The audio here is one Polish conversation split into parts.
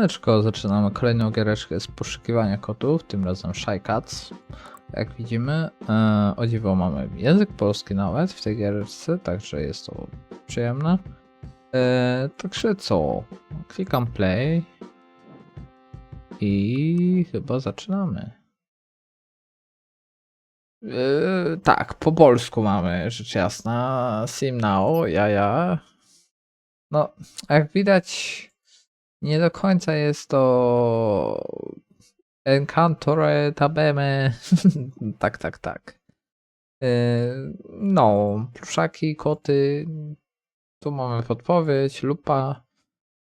Siemaneczko, zaczynamy kolejną giereczkę z poszukiwania kotów, tym razem Shy Cats. Jak widzimy, e, o dziwo mamy język polski nawet w tej giereczce, także jest to przyjemne. E, także co, klikam play i chyba zaczynamy. E, tak, po polsku mamy, rzecz jasna, Sim Now, ja, ja. No, jak widać, nie do końca jest to Encantore Tabeme. tak, tak, tak. Yy, No, pluszaki, koty. Tu mamy podpowiedź, lupa.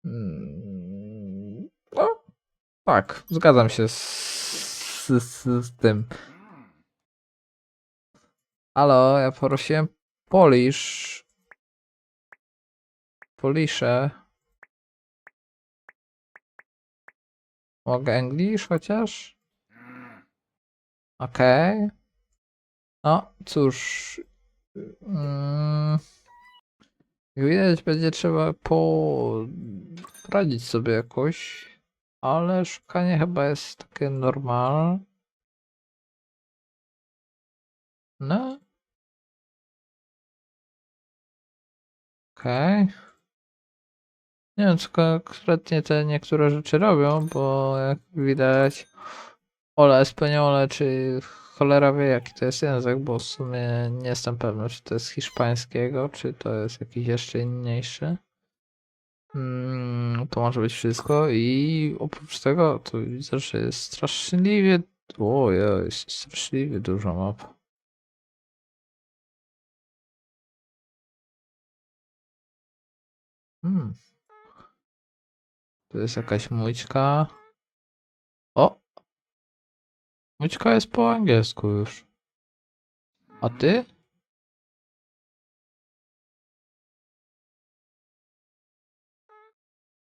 Mm, No, tak, zgadzam się z, z, z tym. Halo, ja prosiłem Polish. Polisze. Mogę English chociaż? Okej. No, cóż. Mm, widać, będzie trzeba poradzić sobie jakoś, ale szukanie chyba jest takie normalne. No. Okej. Nie wiem, co konkretnie te niektóre rzeczy robią, bo jak widać Ola Espaniole, czy cholera wie jaki to jest język, bo w sumie nie jestem pewny, czy to jest hiszpańskiego, czy to jest jakiś jeszcze inniejszy. Mm, to może być wszystko i oprócz tego to widzę, że jest straszliwie... O, jest straszliwie dużo map. Hmm. Tu jest jakaś mućka. O! Mućka jest po angielsku już. A ty?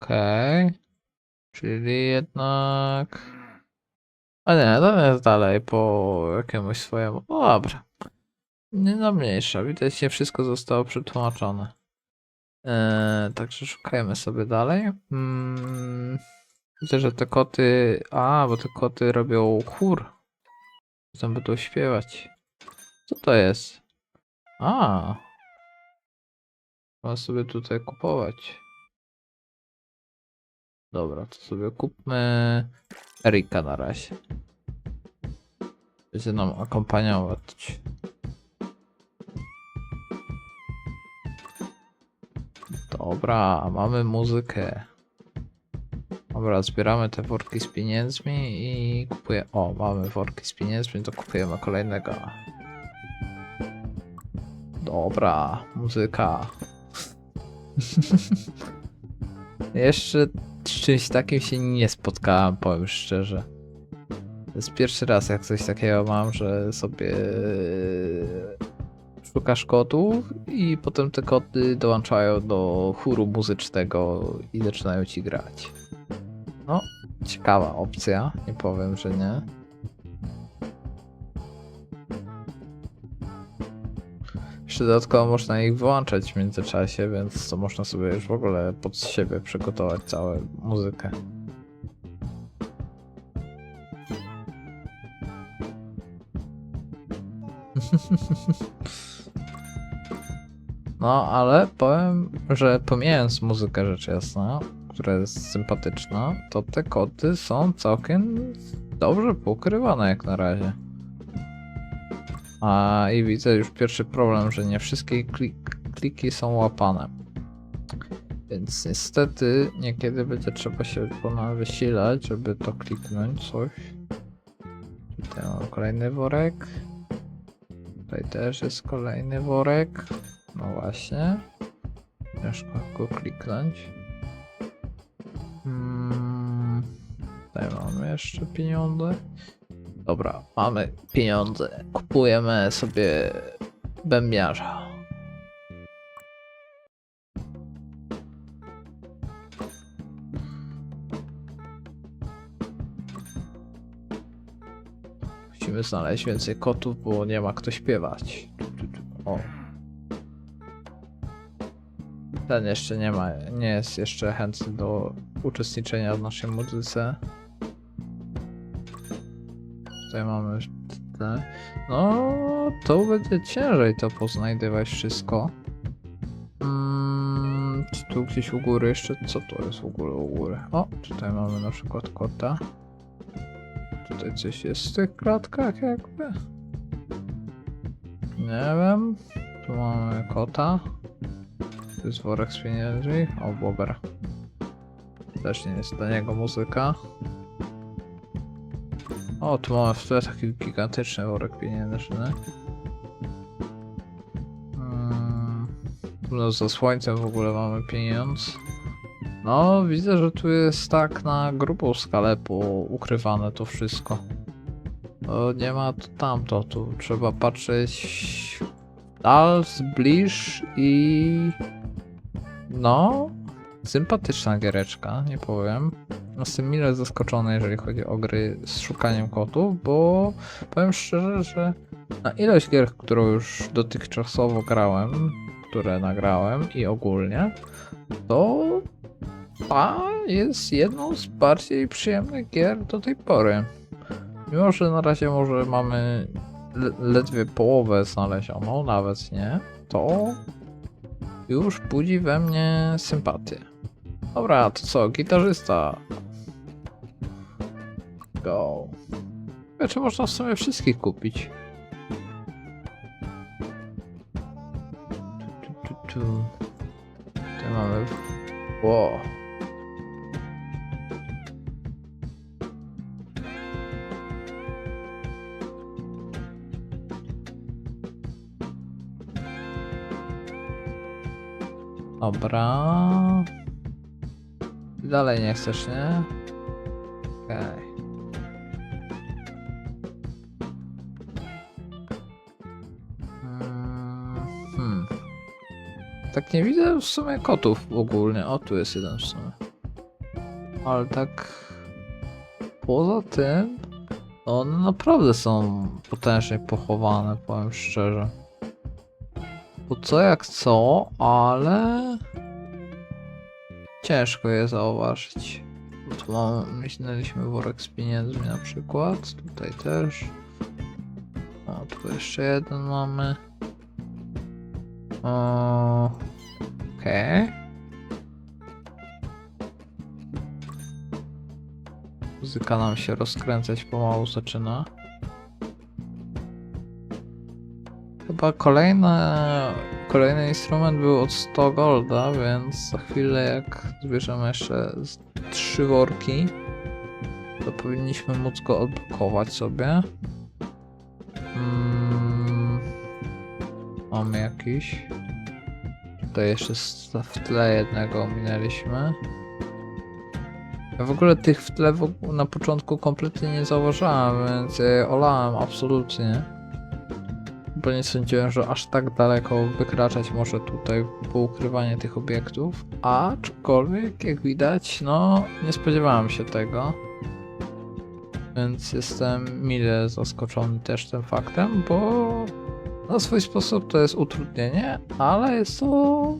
Okej. Czyli jednak... A nie, to jest dalej po jakiemuś swojemu... Dobra. Nie no mniejsza. Widać, nie wszystko zostało przetłumaczone. Eee, także szukajmy sobie dalej. Mm, widzę, że te koty. A, bo te koty robią chór. Potem będą śpiewać. Co to jest? A. Można sobie tutaj kupować. Dobra, to sobie kupmy Erika na razie. Będzie nam akompaniować. Dobra, mamy muzykę. Dobra, zbieramy te worki z pieniędzmi i kupuję. O, mamy worki z pieniędzmi, to kupujemy kolejnego. Dobra, muzyka. Jeszcze z czymś takim się nie spotkałem, powiem szczerze. To jest pierwszy raz, jak coś takiego mam, że sobie szukasz kotów i potem te koty dołączają do chóru muzycznego i zaczynają ci grać. No, ciekawa opcja, nie powiem, że nie. Jeszcze dodatkowo można ich wyłączać w międzyczasie, więc to można sobie już w ogóle pod siebie przygotować całą muzykę. No, ale powiem, że pomijając muzykę rzecz jasna, która jest sympatyczna, to te koty są całkiem dobrze pokrywane jak na razie. A i widzę już pierwszy problem, że nie wszystkie klik kliki są łapane. Więc niestety niekiedy będzie trzeba się ponad wysilać, żeby to kliknąć coś. Tutaj mam kolejny worek. Tutaj też jest kolejny worek. No właśnie. Ciężko go kliknąć. Hmm. Tutaj mamy jeszcze pieniądze. Dobra, mamy pieniądze. Kupujemy sobie bębniarza. Musimy znaleźć więcej kotów, bo nie ma kto śpiewać. Ten jeszcze nie ma, nie jest jeszcze chętny do uczestniczenia w naszej muzyce. Tutaj mamy te. No, to będzie ciężej to poznajdywać wszystko. Mm, czy tu gdzieś u góry jeszcze? Co to jest u góry, u góry? O, tutaj mamy na przykład kota. Tutaj coś jest w tych klatkach jakby. Nie wiem. Tu mamy kota. Tu jest worek z pieniędzmi. O, bober. Też nie jest dla niego muzyka. O, tu mamy w tle taki gigantyczny worek pieniężny. Mm, No, za słońcem w ogóle mamy pieniądz. No, widzę, że tu jest tak na grubą skalę ukrywane to wszystko. To nie ma to tamto, tu trzeba patrzeć dal, zbliż i... No, sympatyczna giereczka, nie powiem. Jestem mile zaskoczony, jeżeli chodzi o gry z szukaniem kotów, bo powiem szczerze, że na ilość gier, którą już dotychczasowo grałem, które nagrałem i ogólnie, to ta jest jedną z bardziej przyjemnych gier do tej pory. Mimo, że na razie może mamy le ledwie połowę znalezioną, nawet nie, to już budzi we mnie sympatię. Dobra, to co, gitarzysta. Go. Czy można w sumie wszystkich kupić? Tu, tu, tu, tu. Tutaj mamy... Ło. Dobra. Dalej nie chcesz, nie? Okej. Mm, Hmm. Tak nie widzę w sumie kotów ogólnie. O, tu jest jeden w sumie. Ale tak... Poza tym... One naprawdę są potężnie pochowane, powiem szczerze. Co jak co, ale... Ciężko je zauważyć. Bo tu myśleliśmy worek z pieniędzmi na przykład. Tutaj też. O, tu jeszcze jeden mamy. Okej. Muzyka nam się rozkręcać pomału zaczyna. Chyba kolejne, kolejny instrument był od 100 golda, więc za chwilę jak zbierzemy jeszcze trzy worki, to powinniśmy móc go odblokować sobie. Mm, mamy jakiś. Tutaj jeszcze w tle jednego ominęliśmy. Ja w ogóle tych w tle na początku kompletnie nie zauważyłem, więc je olałem absolutnie. Bo nie sądziłem, że aż tak daleko wykraczać może tutaj poukrywanie tych obiektów. Aczkolwiek, jak widać, no nie spodziewałem się tego. Więc jestem mile zaskoczony też tym faktem, bo na swój sposób to jest utrudnienie, ale jest to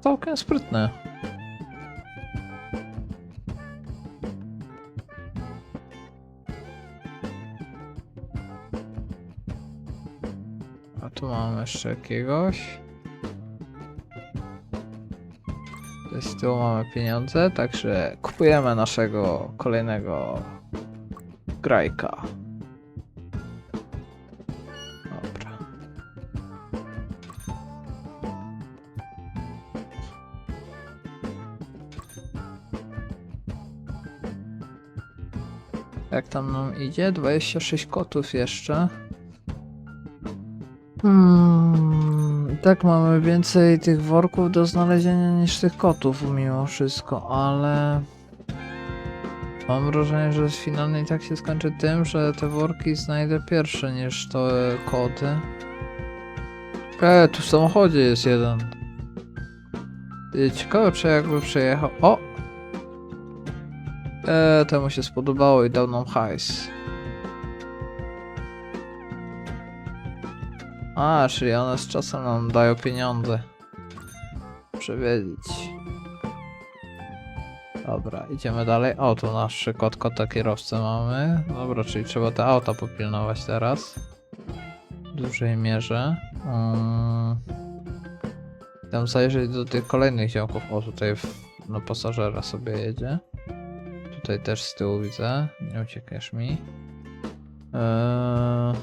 całkiem sprytne. Jeszcze jakiegoś. Z tyłu mamy pieniądze, także kupujemy naszego kolejnego grajka. Dobra. Jak tam nam idzie? 26 kotów jeszcze. Hmm, tak mamy więcej tych worków do znalezienia niż tych kotów mimo wszystko, ale mam wrażenie, że finalnie i tak się skończy tym, że te worki znajdę pierwsze niż te koty. E, tu w samochodzie jest jeden. Ty, Ciekawe czy jakby przejechał. O! E, temu się spodobało i dał nam hajs. A, czyli one z czasem nam dają pieniądze. Dobrze wiedzieć. Dobra, idziemy dalej. O, tu nasz kod kota kierowcę mamy. Dobra, czyli trzeba te auta popilnować teraz. W dużej mierze. Um, tam zajrzeć do tych kolejnych działków. O, tutaj w, no pasażera sobie jedzie. Tutaj też z tyłu widzę. Nie uciekniesz mi. Eee...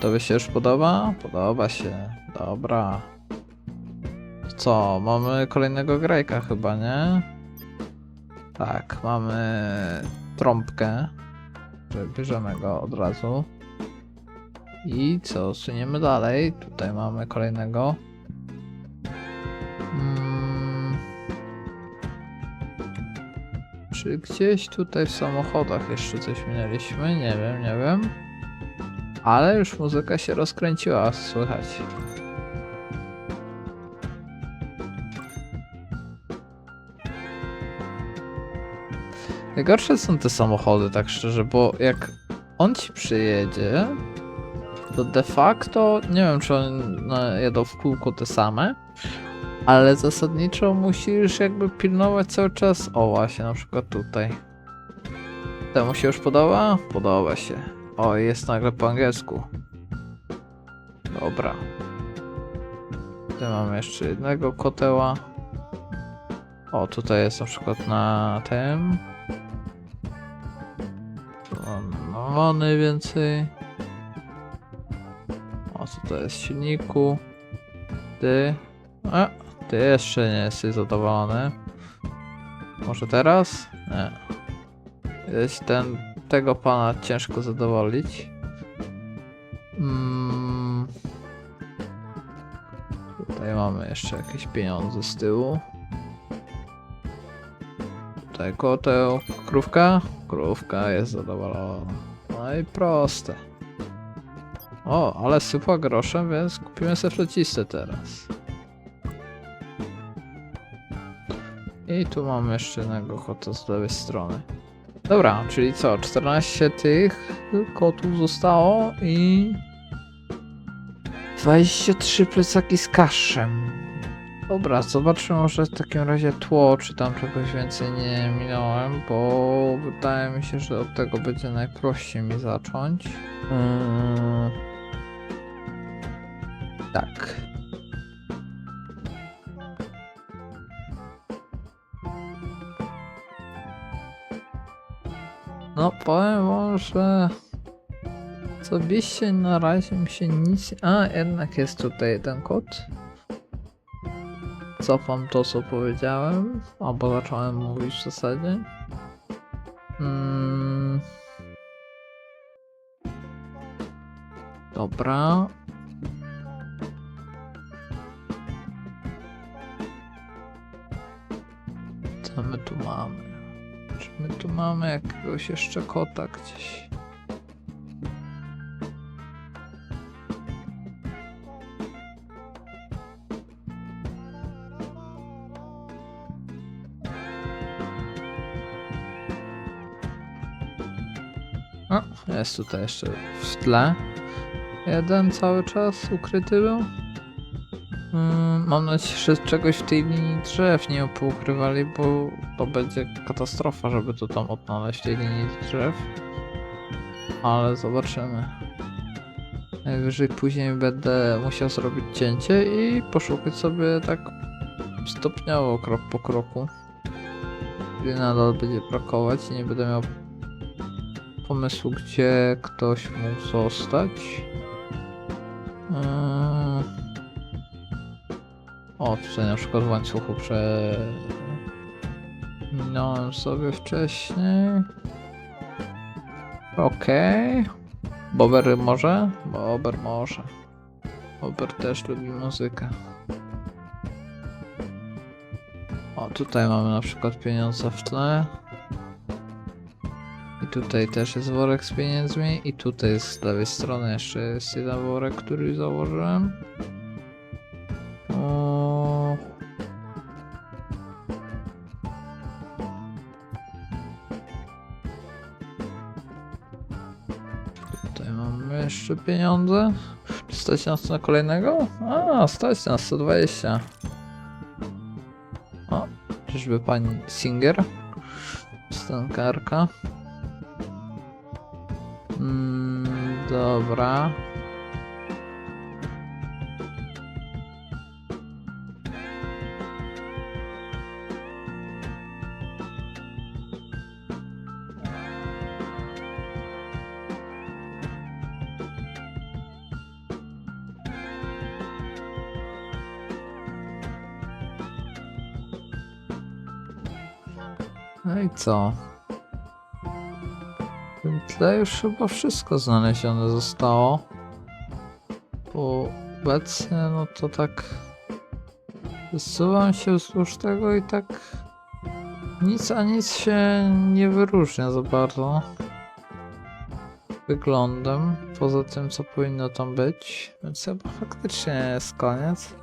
Tobie się już podoba? Podoba się. Dobra. Co, mamy kolejnego grajka chyba, nie? Tak, mamy trąbkę. Bierzemy go od razu. I co, suniemy dalej. Tutaj mamy kolejnego. Mm. Czy gdzieś tutaj w samochodach jeszcze coś minęliśmy? Nie wiem, nie wiem. Ale już muzyka się rozkręciła, słychać. Najgorsze są te samochody, tak szczerze, bo jak on ci przyjedzie, to de facto nie wiem, czy on no, jedą w kółko te same, ale zasadniczo musisz jakby pilnować cały czas. O, właśnie, na przykład tutaj. Temu się już podoba? Podoba się. O, jest nagle po angielsku. Dobra. Tutaj mamy jeszcze jednego koteła. O, tutaj jest na przykład na tym. Tu mam many więcej. O, to jest silniku? Ty. A, ty jeszcze nie jesteś zadowolony. Może teraz? Nie. Jest ten, tego pana ciężko zadowolić. Mm. Tutaj mamy jeszcze jakieś pieniądze z tyłu. Tutaj koteł. Krówka? Krówka jest zadowolona. No i proste. O, ale sypła groszem, więc kupimy sobie flecistę teraz. I tu mamy jeszcze jednego kota z lewej strony. Dobra, czyli co? 14 tych kotów zostało i 23 plecaki z kaszem. Dobra, zobaczmy może w takim razie tło, czy tam czegoś więcej nie minąłem, bo wydaje mi się, że od tego będzie najprościej mi zacząć. Yy... Tak. No powiem wam, że osobiście na razie mi się nic... A, jednak jest tutaj ten kod. Cofam to, co powiedziałem, albo zacząłem mówić w zasadzie. Mm. Dobra. Co my tu mamy? Tu mamy jakiegoś jeszcze kota gdzieś? Jest tutaj jeszcze w tle. Jeden cały czas ukryty był. Mm, mam nadzieję, że czegoś w tej linii drzew nie poukrywali, bo to będzie katastrofa, żeby to tam odnaleźć tej linii drzew. Ale zobaczymy. Najwyżej później będę musiał zrobić cięcie i poszukać sobie tak stopniowo, krok po kroku. Gdzie nadal będzie brakować i nie będę miał pomysłu, gdzie ktoś mógł zostać. O, tutaj na przykład w łańcuchu prze... Minąłem sobie wcześniej. Okej. Bober może? Bober może. Bober też lubi muzykę. O, tutaj mamy na przykład pieniądze w tle. I tutaj też jest worek z pieniędzmi. I tutaj z lewej strony jeszcze jest jeden worek, który założyłem. Tutaj mamy jeszcze pieniądze? Czy Stać nas na kolejnego? A, stać nas 120. O, czyżby pani Singer? Stankarka. Mm, dobra. Co? Tle już chyba wszystko znalezione zostało. Bo obecnie, no to tak. Zsuwam się wzdłuż tego i tak. Nic a nic się nie wyróżnia za bardzo. Wyglądem, poza tym co powinno tam być. Więc chyba faktycznie jest koniec.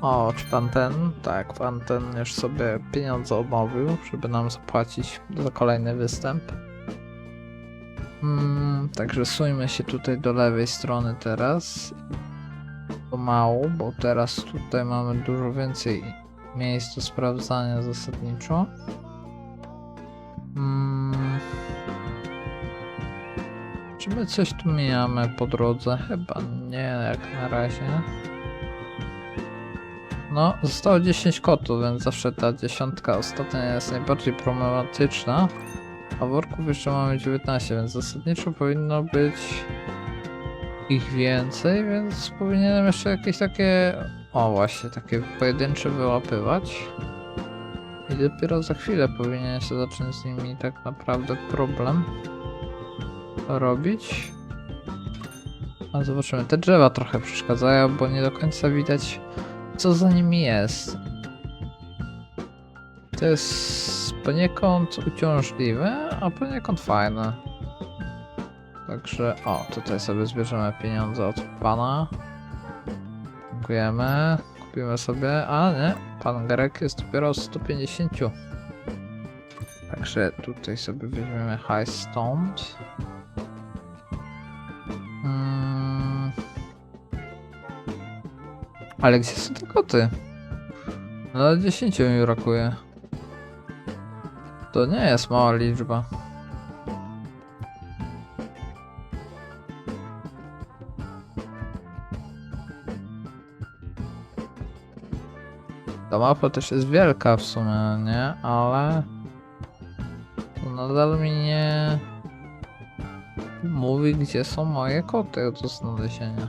O, czy pan ten? Tak, pan ten już sobie pieniądze odmówił, żeby nam zapłacić za kolejny występ. Mm, także suńmy się tutaj do lewej strony teraz. Pomału, bo teraz tutaj mamy dużo więcej miejsc do sprawdzania zasadniczo. Mm. Czy my coś tu mijamy po drodze? Chyba nie, jak na razie. No, zostało 10 kotów, więc zawsze ta dziesiątka ostatnia jest najbardziej problematyczna. A worków jeszcze mamy 19, więc zasadniczo powinno być ich więcej, więc powinienem jeszcze jakieś takie, o właśnie, takie pojedyncze wyłapywać. I dopiero za chwilę powinien się zacząć z nimi tak naprawdę problem robić. A zobaczymy, te drzewa trochę przeszkadzają, bo nie do końca widać co za nimi jest. To jest poniekąd uciążliwe, a poniekąd fajne. Także, o, tutaj sobie zbierzemy pieniądze od pana. Dziękujemy. Kupimy sobie, a nie, pan Grek jest dopiero od 150. Także tutaj sobie weźmiemy high stąd. Ale gdzie są te koty? No 10 mi brakuje. To nie jest mała liczba. Ta mapa też jest wielka w sumie, nie? Ale... To nadal mi nie... Mówi, gdzie są moje koty do znalezienia.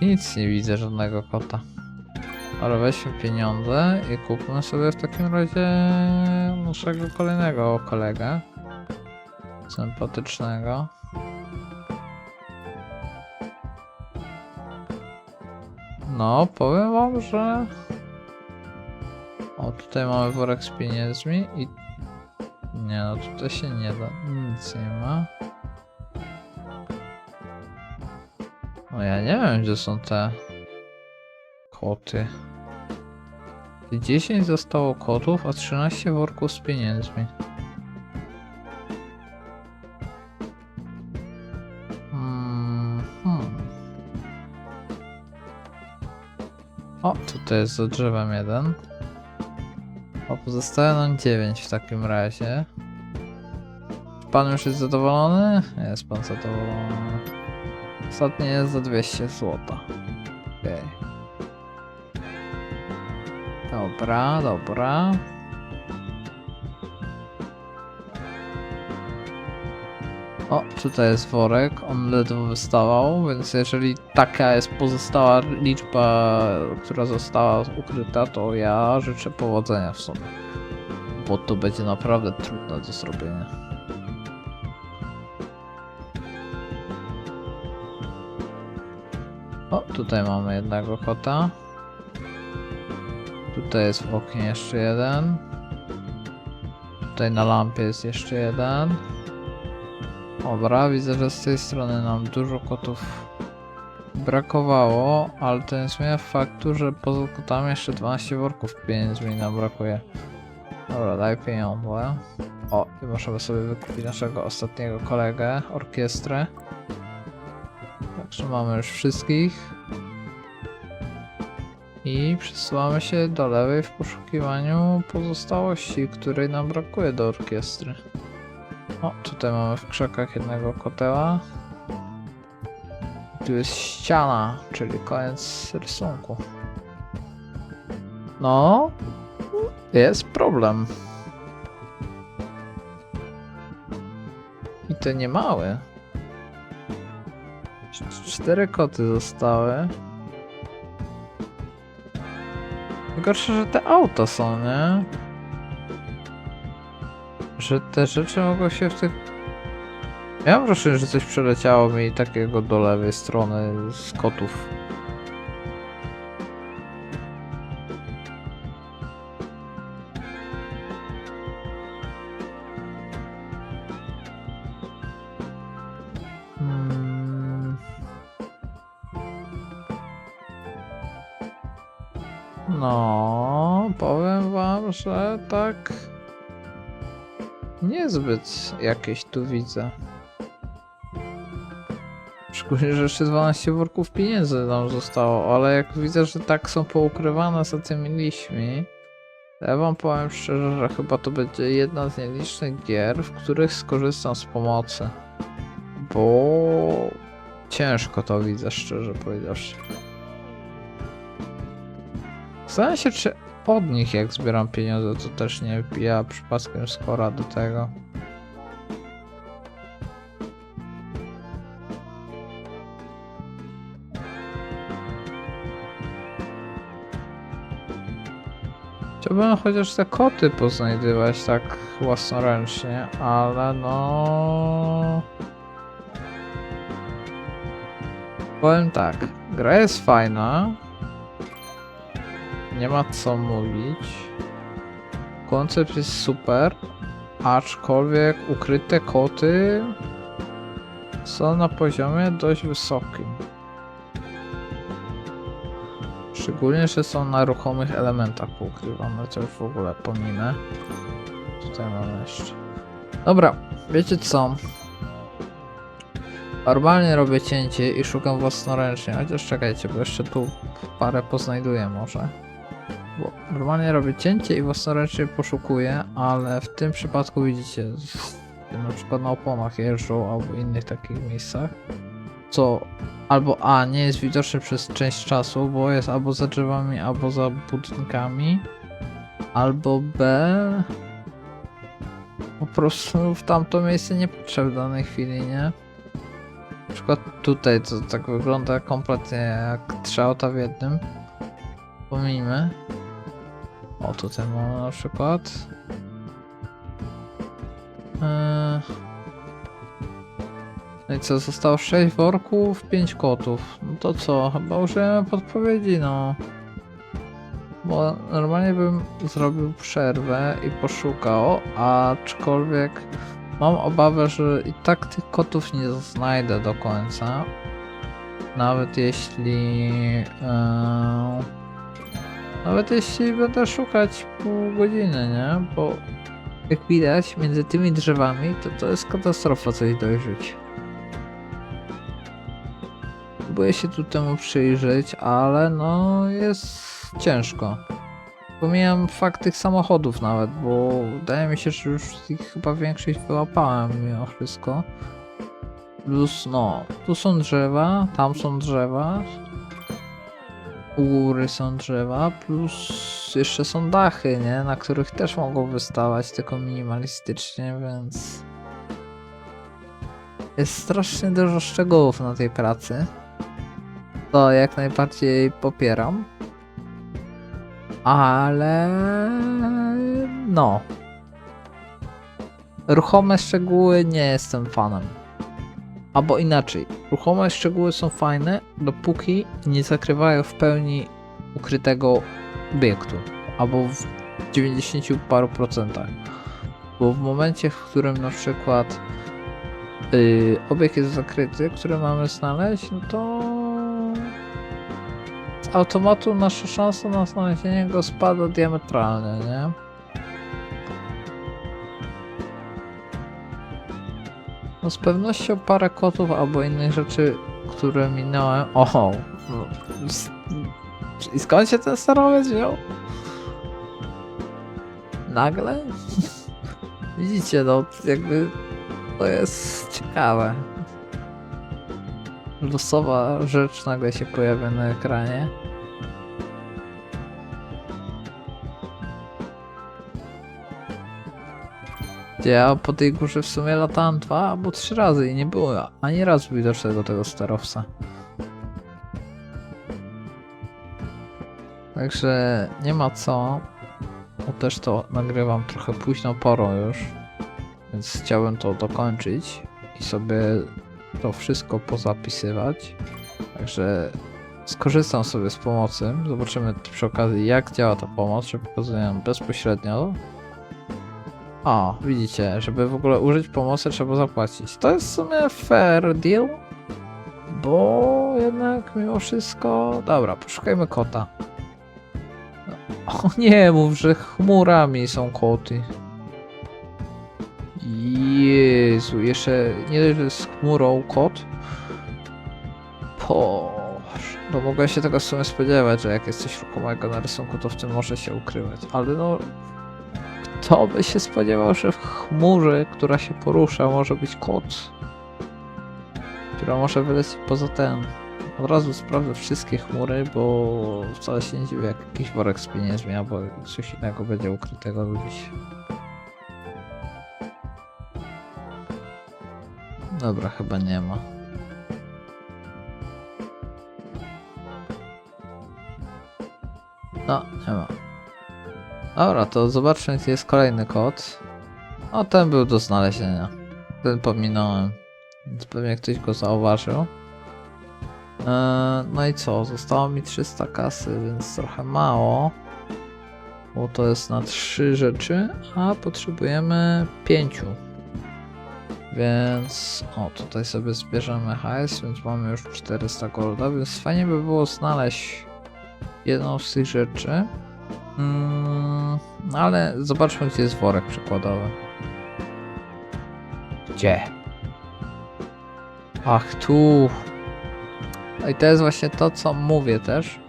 Nic nie widzę żadnego kota. Ale weźmy pieniądze i kupmy sobie w takim razie naszego kolejnego kolegę. Sympatycznego. No, powiem wam, że... O, tutaj mamy worek z pieniędzmi i... Nie no, tutaj się nie da, nic nie ma. No ja nie wiem, gdzie są te... Koty. 10 zostało kotów, a 13 worków z pieniędzmi. Mm, hmm. O, tutaj jest za drzewem jeden. O, pozostaje nam 9 w takim razie. Pan już jest zadowolony? Jest pan zadowolony. Ostatnie jest za 200 zł. Okej. Dobra, dobra. O, tutaj jest worek, on ledwo wystawał, więc jeżeli taka jest pozostała liczba, która została ukryta, to ja życzę powodzenia w sumie. Bo to będzie naprawdę trudne do zrobienia. Tutaj mamy jednego kota. Tutaj jest w oknie jeszcze jeden. Tutaj na lampie jest jeszcze jeden. Dobra, widzę, że z tej strony nam dużo kotów brakowało, ale to nie zmienia faktu, że poza kotami jeszcze 12 worków pieniędzmi nam brakuje. Dobra, daj pieniądze. O, i możemy sobie wykupić naszego ostatniego kolegę, orkiestrę. Także mamy już wszystkich. I przesuwamy się do lewej w poszukiwaniu pozostałości, której nam brakuje do orkiestry. O, tutaj mamy w krzakach jednego koteła. Tu jest ściana, czyli koniec rysunku. No, jest problem. I to nie mały. Cz- Cztery koty zostały. Gorsze, że te auta są, nie? Że te rzeczy mogą się w tych... Ja mam wrażenie, że coś przeleciało mi takiego do lewej strony z kotów. Niezbyt jakieś tu widzę. Szczególnie, że jeszcze 12 worków pieniędzy nam zostało, ale jak widzę, że tak są poukrywane za tymi liśćmi, ja wam powiem szczerze, że chyba to będzie jedna z nielicznych gier, w których skorzystam z pomocy. Bo ciężko to widzę, szczerze powiedziawszy. Zastanawiam się, czy od nich jak zbieram pieniądze, to też nie wbija przypadkiem skora do tego. Chciałbym chociaż te koty poznajdywać tak własnoręcznie, ale no... Powiem tak, gra jest fajna, nie ma co mówić. Koncept jest super, aczkolwiek ukryte koty są na poziomie dość wysokim. Szczególnie, że są na ruchomych elementach poukrywane, to już w ogóle pominę. Tutaj mamy jeszcze. Dobra, wiecie co? Normalnie robię cięcie i szukam własnoręcznie, chociaż czekajcie, bo jeszcze tu parę poznajduję może. Bo normalnie robię cięcie i własnoręcznie poszukuję, ale w tym przypadku widzicie, na przykład na oponach jeżdżą albo innych takich miejscach, co albo A nie jest widoczne przez część czasu, bo jest albo za drzewami, albo za budynkami, albo B po prostu w tamto miejsce nie patrzę w danej chwili, nie? Na przykład tutaj to tak wygląda kompletnie jak trzy auta w jednym. Pomijmy. O, tutaj mamy na przykład. Eee... No i co, zostało 6 worków, 5 kotów. No to co, chyba użyjemy podpowiedzi, no. Bo normalnie bym zrobił przerwę i poszukał, aczkolwiek mam obawę, że i tak tych kotów nie znajdę do końca. Nawet jeśli... Eee, nawet jeśli będę szukać pół godziny, nie? Bo jak widać między tymi drzewami to to jest katastrofa coś dojrzeć. Próbuję się tu temu przyjrzeć, ale no jest ciężko. Pomijam fakt tych samochodów nawet, bo wydaje mi się, że już ich chyba większość wyłapałem mimo wszystko. Plus no, tu są drzewa, tam są drzewa. Góry są drzewa, plus jeszcze są dachy, nie? Na których też mogą wystawać, tylko minimalistycznie, więc... Jest strasznie dużo szczegółów na tej pracy. To jak najbardziej popieram. Ale... No. Ruchome szczegóły nie jestem fanem. Albo inaczej, ruchome szczegóły są fajne, dopóki nie zakrywają w pełni ukrytego obiektu. Albo w 90 paru procentach. Bo w momencie, w którym na przykład yy, obiekt jest zakryty, który mamy znaleźć, no to z automatu nasza szansa na znalezienie go spada diametralnie, nie? No z pewnością parę kotów albo innych rzeczy, które minąłem. O! no, I skąd się ten starowiec wziął? Nagle? Widzicie, no jakby to jest ciekawe. Losowa rzecz nagle się pojawia na ekranie. Gdzie ja po tej górze w sumie latałem dwa albo trzy razy i nie było ani razu widocznego tego sterowca. Także nie ma co. Bo też to nagrywam trochę późną porą już. Więc chciałbym to dokończyć i sobie to wszystko pozapisywać. Także skorzystam sobie z pomocy. Zobaczymy przy okazji jak działa ta pomoc, że pokazuję ją bezpośrednio. O, widzicie, żeby w ogóle użyć pomocy trzeba zapłacić. To jest w sumie fair deal, bo jednak mimo wszystko... Dobra, poszukajmy kota. O nie, mów, że chmurami są koty. Jezu, jeszcze nie dość, że jest chmurą kot. Boże, no mogłem się tego w sumie spodziewać, że jak jest coś ruchomego na rysunku, to w tym może się ukrywać. Ale no, kto by się spodziewał, że w chmurze, która się porusza, może być kot? Która może wylecieć poza ten. Od razu sprawdzę wszystkie chmury, bo wcale się nie dziwię, jak jakiś worek z pieniędzmi albo coś innego będzie ukrytego gdzieś. Dobra, chyba nie ma. No, nie ma. Dobra, to zobaczmy, gdzie jest kolejny kod. O, ten był do znalezienia. Ten pominąłem. Więc pewnie ktoś go zauważył. Eee, no i co? Zostało mi 300 kasy, więc trochę mało. Bo to jest na trzy rzeczy, a potrzebujemy pięciu. Więc o, tutaj sobie zbierzemy hajs, więc mamy już 400 golda, więc fajnie by było znaleźć jedną z tych rzeczy. Mm, ale zobaczmy, gdzie jest worek przykładowy. Gdzie? Ach, tu. No i to jest właśnie to, co mówię też,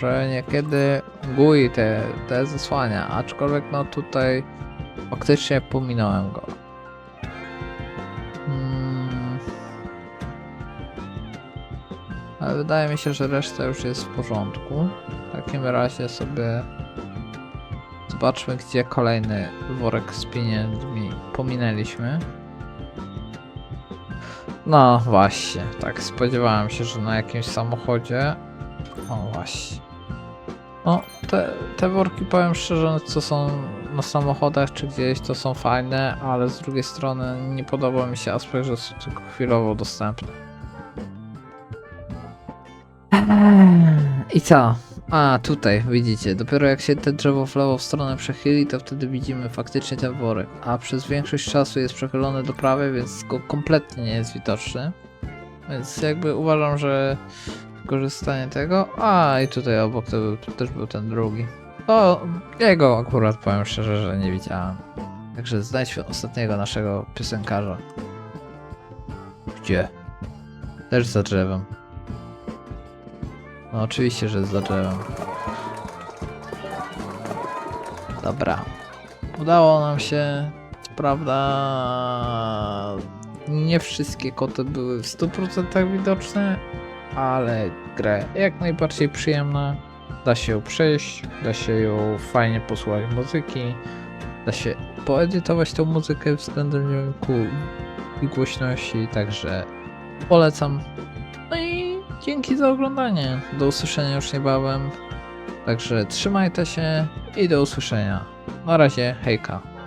że niekiedy GUI te, te zesłania, aczkolwiek no tutaj faktycznie pominąłem go. Mm. Ale wydaje mi się, że reszta już jest w porządku. W takim razie sobie zobaczmy, gdzie kolejny worek z pieniędzmi pominęliśmy. No właśnie, tak spodziewałem się, że na jakimś samochodzie. O właśnie. No, te, te worki powiem szczerze, co są na samochodach czy gdzieś, to są fajne, ale z drugiej strony nie podoba mi się aspekt, że są tylko chwilowo dostępne. I co? A, tutaj widzicie, dopiero jak się te drzewo w lewo w stronę przechyli, to wtedy widzimy faktycznie ten worek. A przez większość czasu jest przechylony do prawej, więc go kompletnie nie jest widoczny. Więc jakby uważam, że wykorzystanie tego. A, i tutaj obok to był, to też był ten drugi. To jego akurat powiem szczerze, że nie widziałem. Także znajdźmy ostatniego naszego piosenkarza. Gdzie? Też za drzewem. No oczywiście, że za drzewem. Dobra. Udało nam się. Prawda, nie wszystkie koty były w 100% widoczne, ale grę jak najbardziej przyjemna. Da się ją przejść, da się ją fajnie posłuchać muzyki, da się poedytować tą muzykę względem dźwięku i głośności, także polecam. Dzięki za oglądanie. Do usłyszenia już niebawem. Także trzymajcie się i do usłyszenia. Na razie, hejka.